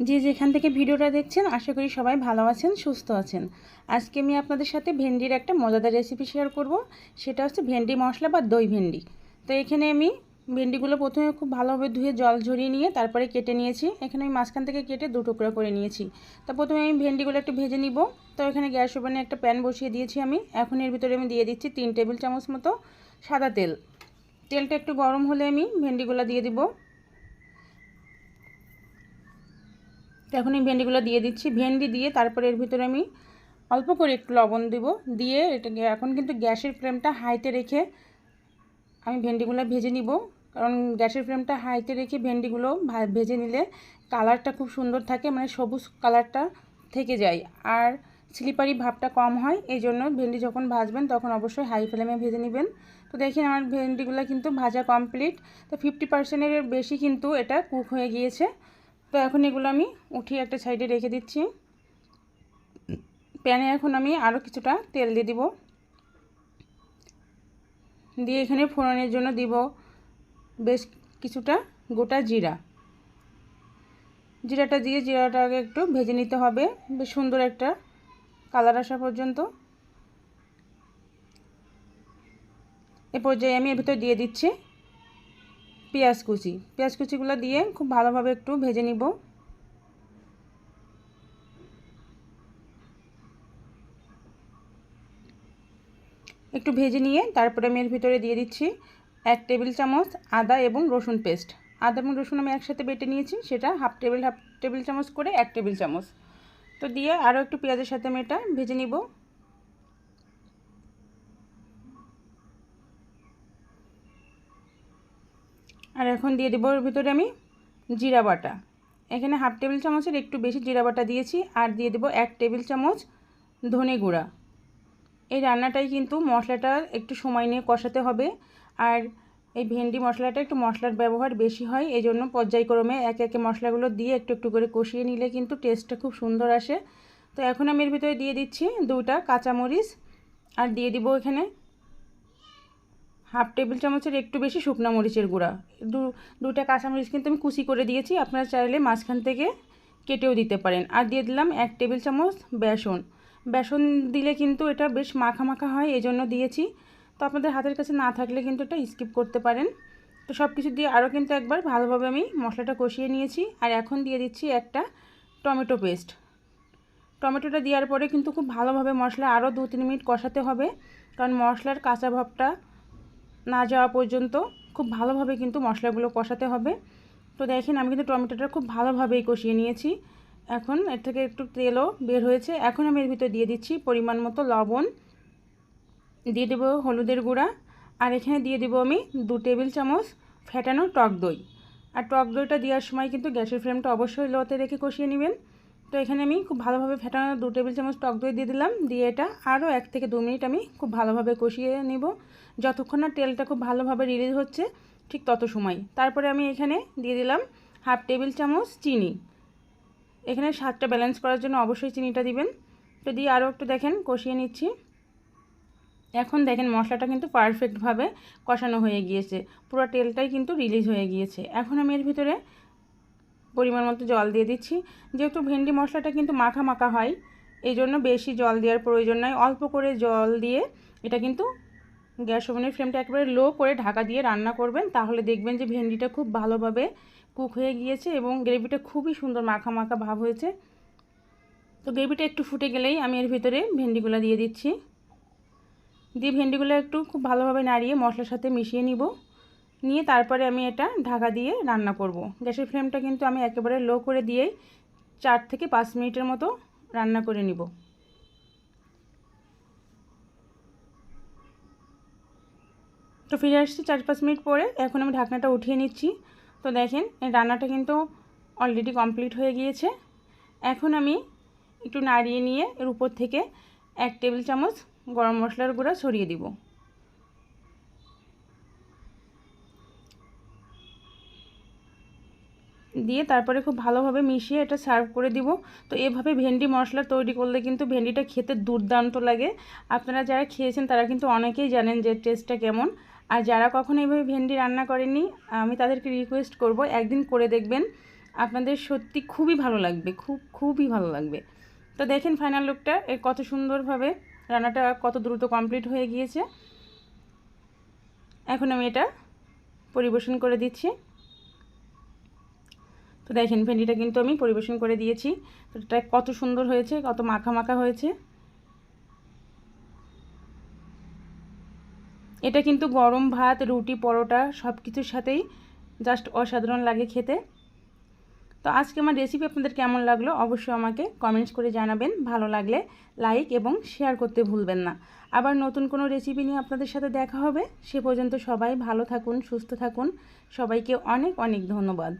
যে যেখান থেকে ভিডিওটা দেখছেন, আশা করি সবাই ভালো আছেন, সুস্থ আছেন। আজকে আমি আপনাদের সাথে ভেন্ডির একটা মজাদার রেসিপি শেয়ার করব। সেটা হচ্ছে ভেন্ডি মশলা বা দই ভেন্ডি। তো এখানে আমি ভেন্ডিগুলো প্রথমে খুব ভালোভাবে ধুয়ে জল ঝরিয়ে নিয়ে তারপরে কেটে নিয়েছি। এখানে আমি মাঝখান থেকে কেটে দু টুকরা করে নিয়েছি। তো প্রথমে আমি ভেন্ডিগুলো একটু ভেজে নিব। তো এখানে গ্যাস ওভেনে একটা প্যান বসিয়ে দিয়েছি আমি। এখন এর ভিতরে আমি দিয়ে দিচ্ছি তিন টেবিল চামচ মতো সাদা তেল। তেলটা একটু গরম হলে আমি ভেন্ডিগুলো দিয়ে দিব। তো এখন এই ভেন্ডিগুলো দিয়ে দিচ্ছি। ভেন্ডি দিয়ে তারপরে এর ভিতরে আমি অল্প করে একটু লবণ দেব। দিয়ে এটাকে এখন কিন্তু গ্যাসের ফ্লেমটা হাইতে রেখে আমি ভেন্ডিগুলো ভেজে নিব। কারণ গ্যাসের ফ্লেমটা হাইতে রেখে ভেন্ডিগুলো ভেজে নিলে কালারটা খুব সুন্দর থাকে মানে সবুজ কালারটা থেকে যায়। আর স্লিপারি ভাবটা কম হয়, এই জন্য ভেন্ডি যখন ভাজবেন তখন অবশ্যই হাই ফ্লেমে ভেজে নেবেন। তো দেখেন আমার ভেন্ডিগুলো কিন্তু ভাজা কমপ্লিট। তো ফিফটি পার্সেন্টের বেশি কিন্তু এটা কুক হয়ে গিয়েছে। তো এখন এগুলো আমি উঠিয়ে একটা সাইডে রেখে দিচ্ছি। প্যানে এখন আমি আরও কিছুটা তেল দিয়ে দিব। দিয়ে এখানে ফোড়নের জন্য দিব বেশ কিছুটা গোটা জিরা। জিরাটা দিয়ে জিরাটাকে একটু ভেজে নিতে হবে। বেশ সুন্দর একটা কালার আসা পর্যন্ত। এ পর্যায়ে আমি এর ভিতর দিয়ে দিচ্ছি পেঁয়াজ কুচি। পেঁয়াজ কুচিগুলো দিয়ে খুব ভালোভাবে একটু ভেজে নিব। একটু ভেজে নিয়ে তারপরে আমি এর ভিতরে দিয়ে দিচ্ছি এক টেবিল চামচ আদা এবং রসুন পেস্ট। আদা এবং রসুন আমি একসাথে বেটে নিয়েছি, সেটা হাফ টেবিল হাফ টেবিল চামচ করে এক টেবিল চামচ। তো দিয়ে আরও একটু পেঁয়াজের সাথে আমি এটা ভেজে নিব। আর এখন দিয়ে দেবো ওর ভিতরে আমি জিরা বাটা। এখানে হাফ টেবিল চামচের একটু বেশি জিরা বাটা দিয়েছি আর দিয়ে দেবো এক টেবিল চামচ ধনে গুঁড়া। এই রান্নাটাই কিন্তু মশলাটা একটু সময় নিয়ে কষাতে হবে আর এই ভেন্ডি মশলাটা একটু মশলার ব্যবহার বেশি হয় এই জন্য পর্যায়ক্রমে একে একে মশলাগুলো দিয়ে একটু একটু করে কষিয়ে নিলে কিন্তু টেস্টটা খুব সুন্দর আসে। তো এখন আমি এর ভিতরে দিয়ে দিচ্ছি দুটা কাঁচামরিচ আর দিয়ে দিব এখানে হাফ টেবিল চামচের একটু বেশি শুকনা মরিচের গুঁড়া। দু দুটা কাঁচামরিচ কিন্তু আমি কুচি করে দিয়েছি, আপনারা চাইলে মাঝখান থেকে কেটেও দিতে পারেন। আর দিয়ে দিলাম এক টেবিল চামচ বেসন। বেসন দিলে কিন্তু এটা বেশ মাখা মাখা হয় এই জন্য দিয়েছি। তো আপনাদের হাতের কাছে না থাকলে কিন্তু এটা স্কিপ করতে পারেন। তো সব কিছু দিয়ে আরও কিন্তু একবার ভালোভাবে আমি মশলাটা কষিয়ে নিয়েছি। আর এখন দিয়ে দিচ্ছি একটা টমেটো পেস্ট। টমেটোটা দেওয়ার পরে কিন্তু খুব ভালোভাবে মশলা আরও দু তিন মিনিট কষাতে হবে। কারণ মশলার কাঁচা ভাবটা না যাওয়া পর্যন্ত খুব ভালোভাবে কিন্তু মশলাগুলো কষাতে হবে। তো দেখেন আমি কিন্তু টমেটোটা খুব ভালোভাবেই কষিয়ে নিয়েছি। এখন এর থেকে একটু তেলও বের হয়েছে। এখন আমি এর ভিতরে দিয়ে দিচ্ছি পরিমাণ মতো লবণ। দিয়ে দেবো হলুদের গুঁড়া। আর এখানে দিয়ে দেবো আমি দু টেবিল চামচ ফেটানো টক দই। আর টক দইটা দেওয়ার সময় কিন্তু গ্যাসের ফ্লেমটা অবশ্যই লোতে রেখে কষিয়ে নেবেন। তো এখানে আমি খুব ভালোভাবে ফেটানো দু টেবিল চামচ টক দই দিয়ে দিলাম, দিয়ে এটা আরও এক থেকে দু মিনিট আমি খুব ভালোভাবে কষিয়ে নেব। যতক্ষণ না তেলটা খুব ভালোভাবে রিলিজ হচ্ছে, ঠিক তত সময়। তারপরে আমি এখানে দিয়ে দিলাম হাফ টেবিল চামচ চিনি। এখানে স্বাদটা ব্যালেন্স করার জন্য অবশ্যই চিনিটা দিবেন। তো দিয়ে আরও একটু দেখেন, কষিয়ে নিচ্ছি। এখন দেখেন মশলাটা কিন্তু পারফেক্টভাবে কষানো হয়ে গিয়েছে। পুরো তেলটাই কিন্তু রিলিজ হয়ে গিয়েছে। এখন আমি এর ভিতরে পরিমাণ মতো জল দিয়ে দিচ্ছি। যেহেতু ভেন্ডি মশলাটা কিন্তু মাখা মাখা হয়, এই জন্য বেশি জল দেওয়ার প্রয়োজন নয়। অল্প করে জল দিয়ে এটা কিন্তু গ্যাস ওভেনের ফ্লেমটা একেবারে লো করে ঢাকা দিয়ে রান্না করবেন। তাহলে দেখবেন যে ভেন্ডিটা খুব ভালোভাবে কুক হয়ে গিয়েছে এবং গ্রেভিটা খুবই সুন্দর মাখা মাখা ভাব হয়েছে। তো গ্রেভিটা একটু ফুটে গেলেই আমি এর ভিতরে ভেন্ডিগুলো দিয়ে দিচ্ছি। দিয়ে ভেন্ডিগুলো একটু খুব ভালোভাবে নাড়িয়ে মশলার সাথে মিশিয়ে নিব। নিয়ে তারপরে আমি এটা ঢাকা দিয়ে রান্না করব। গ্যাসের ফ্লেমটা কিন্তু আমি একেবারে লো করে দিয়েই চার থেকে পাঁচ মিনিটের মতো রান্না করে নিব। তো ফিরে আসছি চার পাঁচ মিনিট পরে, এখন আমি ঢাকনাটা উঠিয়ে নিচ্ছি। তো দেখেন রান্নাটা কিন্তু অলরেডি কমপ্লিট হয়ে গিয়েছে। এখন আমি একটু নাড়িয়ে নিয়ে এর উপর থেকে এক টেবিল চামচ গরম মশলার গুঁড়া ছড়িয়ে দিব। দিয়ে তারপরে খুব ভালোভাবে মিশিয়ে এটা সার্ভ করে দিব। তো এভাবে ভেন্ডি মশলা তৈরি করলে কিন্তু ভেন্ডিটা খেতে দুর্দান্ত লাগে। আপনারা যারা খেয়েছেন তারা কিন্তু অনেকেই জানেন যে টেস্টটা কেমন। আর যারা কখনো এইভাবে ভেন্ডি রান্না করেনি আমি তাদেরকে রিকোয়েস্ট করব, একদিন করে দেখবেন। আপনাদের সত্যি খুবই ভালো লাগবে, খুব, খুবই ভালো লাগবে। তো দেখেন ফাইনাল লুকটা এর কত সুন্দরভাবে রান্নাটা কত দ্রুত কমপ্লিট হয়ে গিয়েছে। এখন আমি এটা পরিবেশন করে দিচ্ছি। তো দেখেন ভেন্ডিটা কিন্তু আমি পরিবেশন করে দিয়েছি। তো এটা কত সুন্দর হয়েছে, কত মাখা মাখা হয়েছে। এটা কিন্তু গরম ভাত, রুটি, পরোটা সব কিছুর সাথেই জাস্ট অসাধারণ লাগে খেতে। তো আজকে আমার রেসিপি আপনাদের কেমন লাগল অবশ্যই আমাকে কমেন্টস করে জানাবেন। ভালো লাগলে লাইক এবং শেয়ার করতে ভুলবেন না। আবার নতুন কোনো রেসিপি নিয়ে আপনাদের সাথে দেখা হবে। সে পর্যন্ত সবাই ভালো থাকুন, সুস্থ থাকুন। সবাইকে অনেক অনেক ধন্যবাদ।